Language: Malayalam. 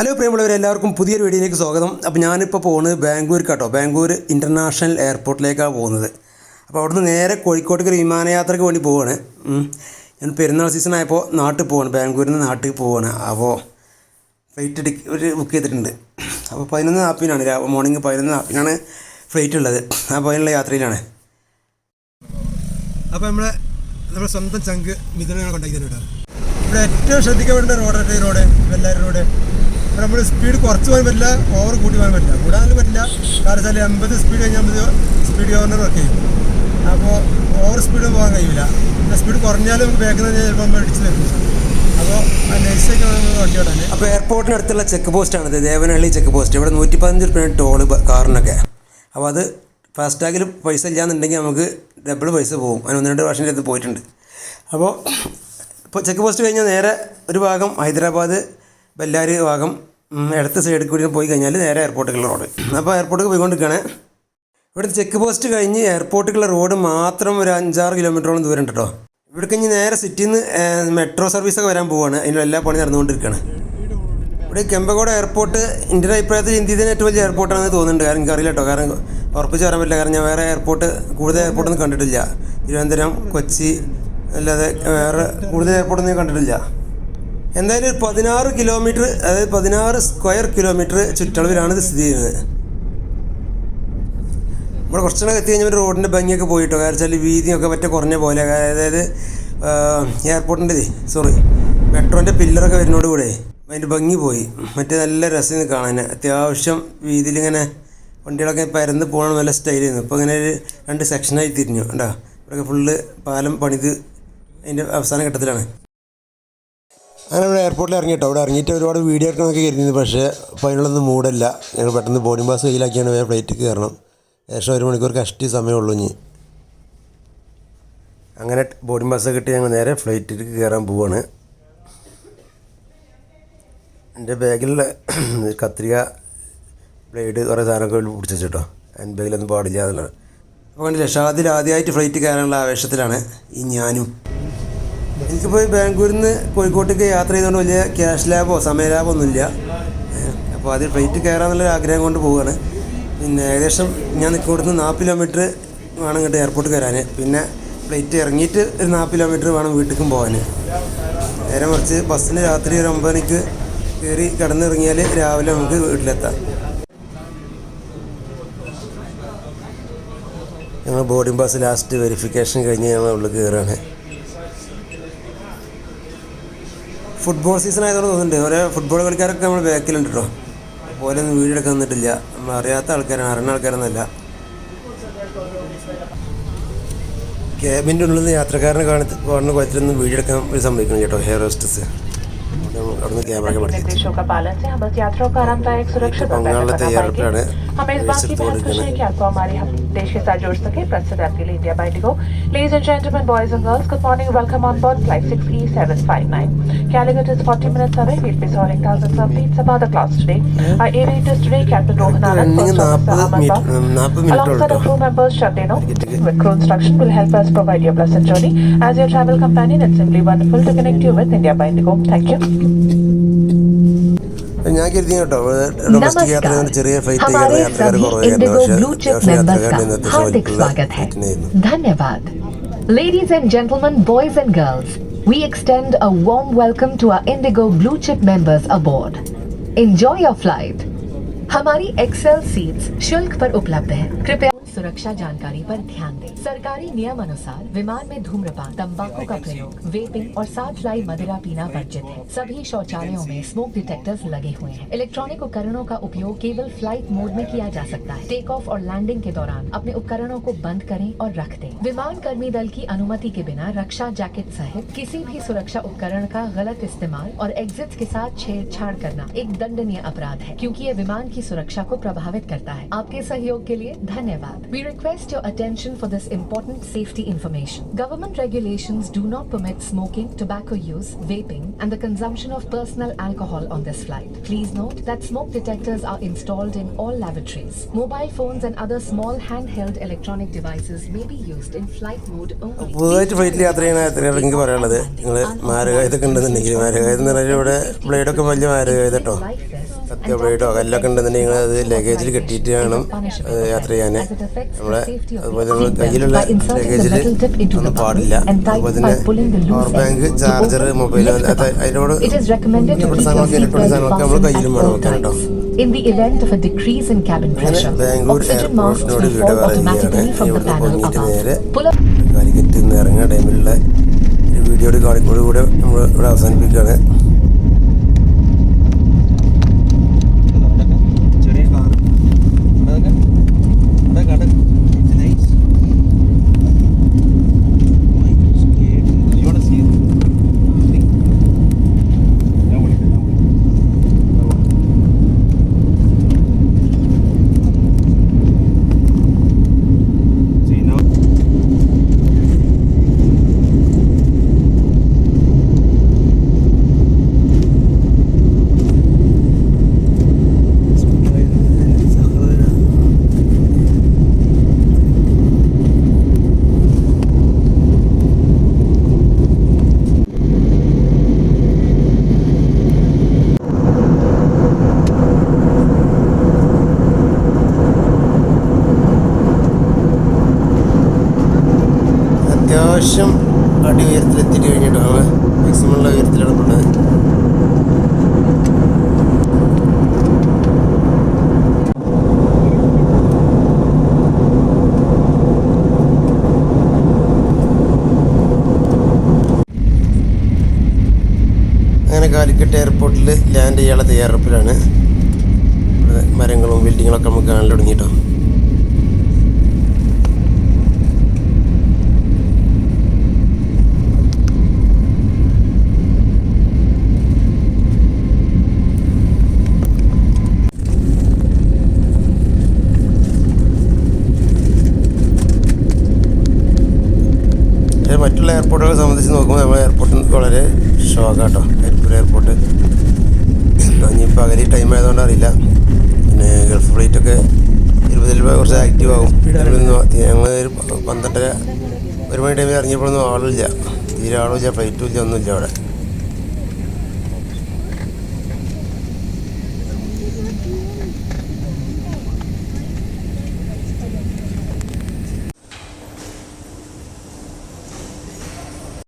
ഹലോ പ്രിയമുള്ളവരെ എല്ലാവർക്കും പുതിയൊരു വീഡിയോയിലേക്ക് സ്വാഗതം. അപ്പോൾ ഞാനിപ്പോൾ പോകുന്നത് ബാംഗ്ലൂർ കേട്ടോ. ബാംഗ്ലൂർ ഇന്റർനാഷണൽ എയർപോർട്ടിലേക്കാണ് പോകുന്നത്. അപ്പോൾ അവിടുന്ന് നേരെ കോഴിക്കോട്ടേക്ക് ഒരു വിമാനയാത്രയ്ക്ക് വേണ്ടി പോവാണ്. ഞാൻ പെരുന്നാൾ സീസൺ ആയപ്പോൾ നാട്ടിൽ പോവാണ്. ബാംഗ്ലൂരിൽ നിന്ന് നാട്ടിൽ പോവാണ്. അപ്പോൾ ഫ്ലൈറ്റ് ടിക്ക് ഒരു ബുക്ക് ചെയ്തിട്ടുണ്ട്. അപ്പോൾ പതിനൊന്ന് നാൽപ്പതിനാണ് മോർണിംഗ് പതിനൊന്ന് നാൽപ്പതിനാണ് ഫ്ലൈറ്റ് ഉള്ളത്. അപ്പോൾ അതിനുള്ള യാത്രയിലാണ്. അപ്പോൾ നമ്മളെ നമ്മുടെ സ്വന്തം ചങ്ക് മിഥുനാണ് കൊണ്ടാക്കി തരുന്നത് ഇവിടെ ഏറ്റവും ശ്രദ്ധിക്കപ്പെടേണ്ട റോഡ് റോഡ് എല്ലാവരുടെ റോഡ് നമ്മൾ സ്പീഡ് കുറച്ച് പോകാൻ പറ്റില്ല ഓവർ കൂട്ടി പോകാൻ പറ്റില്ല. കൂടാനും പറ്റില്ല. കാരണം വെച്ചാൽ എൺപത് സ്പീഡ് കഴിഞ്ഞാൽ സ്പീഡ് ഗവർണർ വർക്ക് ചെയ്യും. അപ്പോൾ ഓവർ സ്പീഡ് പോകാൻ കഴിയില്ല സ്പീഡ് കുറഞ്ഞാലും നമുക്ക് വേഗം തന്നെ ചിലപ്പോൾ നമ്മൾ ഇടിച്ച് തരും അപ്പോൾ നൈസൊക്കെ വണ്ടി ഓടാൻ അപ്പോൾ എയർപോർട്ടിനടുത്തുള്ള ചെക്ക് പോസ്റ്റാണിത് ദേവനഹള്ളി ചെക്ക് പോസ്റ്റ് ഇവിടെ നൂറ്റി പതിനഞ്ച് റുപ്യാണ് ടോൾ കാറിനൊക്കെ. അപ്പോൾ അത് ഫാസ്ടാഗിൽ പൈസ ഇല്ലാന്നുണ്ടെങ്കിൽ നമുക്ക് ഡബിൾ പൈസ പോകും. അതിന് ഒന്ന് രണ്ട് പ്രാവശ്യം അടുത്ത് പോയിട്ടുണ്ട്. അപ്പോൾ ഇപ്പോൾ ചെക്ക് പോസ്റ്റ് കഴിഞ്ഞാൽ നേരെ ഒരു ഭാഗം ഹൈദരാബാദ് ബെല്ലാരി ഭാഗം ഇടത്ത് സൈഡിൽ കൂടി പോയി കഴിഞ്ഞാൽ നേരെ എയർപോർട്ടിലുള്ള റോഡ് അപ്പോൾ എയർപോർട്ടിൽ പോയിക്കൊണ്ടിരിക്കുകയാണ് ഇവിടുത്തെ ചെക്ക് പോസ്റ്റ് കഴിഞ്ഞ് എയർപോർട്ടിലുള്ള റോഡ് മാത്രം ഒരു അഞ്ചാറ് കിലോമീറ്ററോളം ദൂരം ഉണ്ട് കേട്ടോ ഇവിടെ കഴിഞ്ഞ് നേരെ സിറ്റിയിൽ നിന്ന് മെട്രോ സർവീസൊക്കെ വരാൻ പോവുകയാണ് അതിന്റെ എല്ലാ പണി നടന്നുകൊണ്ടിരിക്കുകയാണ് ഇവിടെ കെമ്പകോട് എയർപോർട്ട് എന്റെ ഒരു അഭിപ്രായത്തിൽ ഇന്ത്യയിലെ ഏറ്റവും വലിയ എയർപോർട്ടാണെന്ന് തോന്നുന്നുണ്ട്. കാരണം എനിക്കറിയില്ല കേട്ടോ കാരണം ഉറപ്പിച്ച് പറയാൻ പറ്റില്ല. കാരണം ഞാൻ വേറെ എയർപോർട്ട് കൂടുതൽ എയർപോർട്ടൊന്നും കണ്ടിട്ടില്ല. തിരുവനന്തപുരം കൊച്ചി അല്ലാതെ വേറെ കൂടുതൽ എയർപോർട്ടൊന്നും കണ്ടിട്ടില്ല. എന്തായാലും ഒരു പതിനാറ് കിലോമീറ്റർ അതായത് പതിനാറ് സ്ക്വയർ കിലോമീറ്റർ ചുറ്റളവിലാണ് ഇത് സ്ഥിതി ചെയ്യുന്നത്. നമ്മൾ കുറച്ചുകൂടെ എത്തി കഴിഞ്ഞാൽ റോഡിന്റെ ഭംഗിയൊക്കെ പോയിട്ടോ. കാരണം വെച്ചാൽ വീതിയൊക്കെ മറ്റേ കുറഞ്ഞ പോലെ. അതായത് എയർപോർട്ടിന്റെ സോറി മെട്രോന്റെ പില്ലറൊക്കെ വരുന്നതോട് കൂടെ അതിന്റെ ഭംഗി പോയി. മറ്റേ നല്ല രസം കാണാൻ. അത്യാവശ്യം വീതിയിലിങ്ങനെ വണ്ടികളൊക്കെ പരന്ന് പോകണം നല്ല സ്റ്റൈലായിരുന്നു ഇപ്പോൾ ഇങ്ങനെ ഒരു രണ്ട് സെക്ഷനായി തിരിഞ്ഞു. കേട്ടോ ഇവിടെയൊക്കെ ഫുള്ള് പാലം പണിത് അതിന്റെ അവസാന ഘട്ടത്തിലാണ്. അങ്ങനെ ഇവിടെ എയർപോർട്ടിൽ ഇറങ്ങിയിട്ടോ അവിടെ ഇറങ്ങിയിട്ട് ഒരുപാട് വീഡിയോ എടുക്കണമൊക്കെ കരുതിയിരുന്നു. പക്ഷേ അപ്പോൾ അതിനുള്ളൊന്നും മൂടല്ല ഞങ്ങൾ പെട്ടെന്ന് ബോർഡിംഗ് പാസ് കയ്യിലാക്കിയാണ് വേറെ ഫ്ലൈറ്റ് കയറണം. ഏകദേശം ഒരു മണിക്കൂർ കഷ്ടി സമയമുള്ളൂ ഇനി. അങ്ങനെ ബോർഡിംഗ് പാസ് കിട്ടി ഞങ്ങൾ നേരെ ഫ്ലൈറ്റിലേക്ക് കയറാൻ പോവാണ്. എന്റെ ബാഗിലുള്ള കത്രിക ബ്ലേഡ് കുറേ സാധനമൊക്കെ പിടിച്ചു വെച്ചിട്ടോ. എന്റെ ബാഗിലൊന്നും പാടില്ല എന്നുള്ളത്. അപ്പോൾ കണ്ടില്ല ഷാദിൽ ആദ്യമായിട്ട് ഫ്ലൈറ്റ് കയറാനുള്ള ആവേശത്തിലാണ് ഈ ഞാനും. എനിക്കിപ്പോൾ ബാംഗ്ലൂരിൽ നിന്ന് കോഴിക്കോട്ടേക്ക് യാത്ര ചെയ്തുകൊണ്ട് വലിയ ക്യാഷ് ലാഭമോ സമയ ലാഭമോ ഒന്നുമില്ല. അപ്പോൾ അതിൽ ഫ്ലൈറ്റ് കയറാമെന്നുള്ള ആഗ്രഹം കൊണ്ട് പോവുകയാണ് പിന്നെ ഏകദേശം ഞാൻ നിൽക്കുന്നിടത്ത് നാൽപ്പത് കിലോമീറ്റർ വേണം ഇങ്ങോട്ട് എയർപോർട്ട് കയറാൻ പിന്നെ ഫ്ലൈറ്റ് ഇറങ്ങിയിട്ട് ഒരു നാൽപ്പത് കിലോമീറ്റർ വേണം വീട്ടിലേക്കും പോകാൻ നേരെ മറിച്ച് ബസ്സിന് രാത്രി ഒരു ഒമ്പത് മണിക്ക് കയറി കിടന്നിറങ്ങിയാൽ രാവിലെ നമുക്ക് വീട്ടിലെത്താം. ഞങ്ങൾ ബോർഡിംഗ് പാസ് ലാസ്റ്റ് വെരിഫിക്കേഷൻ കഴിഞ്ഞ് ഞങ്ങൾ ഉള്ളിൽ കയറുകയാണ് ഫുട്ബോൾ സീസൺ ആയതുകൊണ്ട് തോന്നുന്നുണ്ട്. ഓരോ ഫുട്ബോൾ കളിക്കാരൊക്കെ നമ്മൾ ബാക്കിലുണ്ട് കേട്ടോ ഓരോന്നും വീടെടുക്കാൻ വന്നിട്ടില്ല. നമ്മൾ അറിയാത്ത ആൾക്കാരാണ് അറിയുന്ന ആൾക്കാരൊന്നുമല്ല ക്യാബിന്റെ ഉള്ളിൽ നിന്ന് യാത്രക്കാരനെ കാണി കാണുന്ന കോലത്തിലൊന്നും വീടെടുക്കാൻ ഒരു സംഭവിക്കണം കേട്ടോ ഹെയർ ഹോസ്റ്റസ് അവിടുന്ന് ക്യാമറ ഒക്കെ പഠിച്ചു തയ്യാറെടുപ്പാണ് हमें इस बात की बेहद खुशी है कि आपको हमारे देश के साथ जोड़ सके प्रसिद्ध आपके लिए इंडिया बाइटिंग हो ladies and gentleman boys and girls good morning welcome on board flight six E seven five nine is 40 minutes away. We'll be soaring thousands of feet above the clouds today. Our aviators today, Captain Rohan Anand, First Officer Aman alongside our crew members Shabdeno. With crew instruction will help us provide your a pleasant journey. As your travel companion, it's simply wonderful to connect you with India by Thank you. ഞാൻ കരുതി കേട്ടോ ഡൊമസ്റ്റിക് യാത്ര नमस्कार ചെറിയ ഫ്ലൈറ്റ് हमारे യാത്രക്കാർ सभी കുറവായിരുന്നു इंडिगो പക്ഷേ ब्लू चिप അത്യാവശ്യം मेंबर्स യാത്രക്കാരുടെ का ഇന്നത്തെ हार्दिक ഷോയ്ക്കുള്ള स्वागत है ഫ്ലൈറ്റിനായിരുന്നു धन्यवाद Ladies and gentlemen, boys and girls, we extend a warm welcome to our Indigo Blue Chip members aboard. Enjoy your flight. हमारी एक्सेल सीट्स शुल्क पर उपलब्ध है कृपया सुरक्षा जानकारी पर ध्यान दें। सरकारी नियम अनुसार विमान में धूम्रपान, तंबाकू का प्रयोग, वेपिंग और साथ लाई मदिरा पीना वर्जित है। सभी शौचालयों में स्मोक डिटेक्टर्स लगे हुए हैं। इलेक्ट्रॉनिक उपकरणों का उपयोग केवल फ़्लाइट मोड में किया जा सकता है। टेक ऑफ़ और लैंडिंग के दौरान अपने उपकरणों को बंद करें और रख दें। विमान कर्मी दल की अनुमति के बिना रक्षा जैकेट सहित किसी भी सुरक्षा उपकरण का गलत इस्तेमाल और एग्जिट के साथ छेड़छाड़ करना एक दंडनीय अपराध है, क्योंकि ये विमान की सुरक्षा को प्रभावित करता है। आपके सहयोग के लिए धन्यवाद। We request your attention for this important safety information. Government regulations do not permit smoking, tobacco use, vaping, and the consumption of personal alcohol on this flight. Please note that smoke detectors are installed in all lavatories. Mobile phones and other small handheld electronic devices may be used in flight mode only. പറഞ്ഞാൽ ഇവിടെ ബ്ലേഡൊക്കെ വലിയ ബ്ലേഡോ കല്ലൊക്കെ ഉണ്ടെന്നുണ്ടെങ്കിൽ നിങ്ങൾ അത് ലഗേജിൽ കെട്ടിയിട്ട് വേണം യാത്ര ചെയ്യാൻ. നമ്മളെ അതുപോലെ നമ്മൾ കയ്യിലുള്ള ലഗേജിൽ ഒന്നും പാടില്ല. അതുപോലെ തന്നെ പവർ ബാങ്ക് ചാർജർ മൊബൈൽ അതിനോട് your ഇലക്ട്രോണിക് സാധനങ്ങളൊക്കെ നമ്മൾ കയ്യിലും വേണം വെക്കാൻ കേട്ടോ. In the event of a decrease in cabin pressure, Bangalore oxygen masks എയർപോർട്ടിനോട് will fall automatically from the panel above. Pull up. Calicut നിന്ന് ഇറങ്ങുന്ന ടൈമിലുള്ള വീഡിയോയുടെ കാണിക്കോട് കൂടെ നമ്മൾ ഇവിടെ അവസാനിപ്പിക്കുകയാണ്. അടി ഉയരത്തിലെത്തിയിട്ട് കഴിഞ്ഞിട്ടാണ് മാക്സിമം ഉള്ള ഉയരത്തിലാണ് ഉള്ളത് അങ്ങനെ കാലിക്കട്ട് എയർപോർട്ടിൽ ലാൻഡ് ചെയ്യാനുള്ള തയ്യാറെടുപ്പിലാണ്. മരങ്ങളും ബിൽഡിങ്ങുകളൊക്കെ നമുക്ക് കാണാൻ തുടങ്ങിയിട്ടോ പക്ഷേ മറ്റുള്ള എയർപോർട്ടുകളെ സംബന്ധിച്ച് നോക്കുമ്പോൾ നമ്മുടെ എയർപോർട്ട് വളരെ ഷോക്കാട്ടോ. കരിപ്പൂർ എയർപോർട്ട് ഇനി പകലി ടൈം ആയതുകൊണ്ട് അറിയില്ല. പിന്നെ ഗൾഫ് ഫ്ലൈറ്റൊക്കെ രൂപ കുറച്ച് ആക്റ്റീവ് ആകും. ഞങ്ങൾ ഒരു പന്ത്രണ്ടര ഒരു മണി ടൈമിൽ ഇറങ്ങിയപ്പോഴൊന്നും ആളില്ല തീരെ ആളുമില്ല ഫ്ലൈറ്റും ഇല്ല ഒന്നുമില്ല അവിടെ.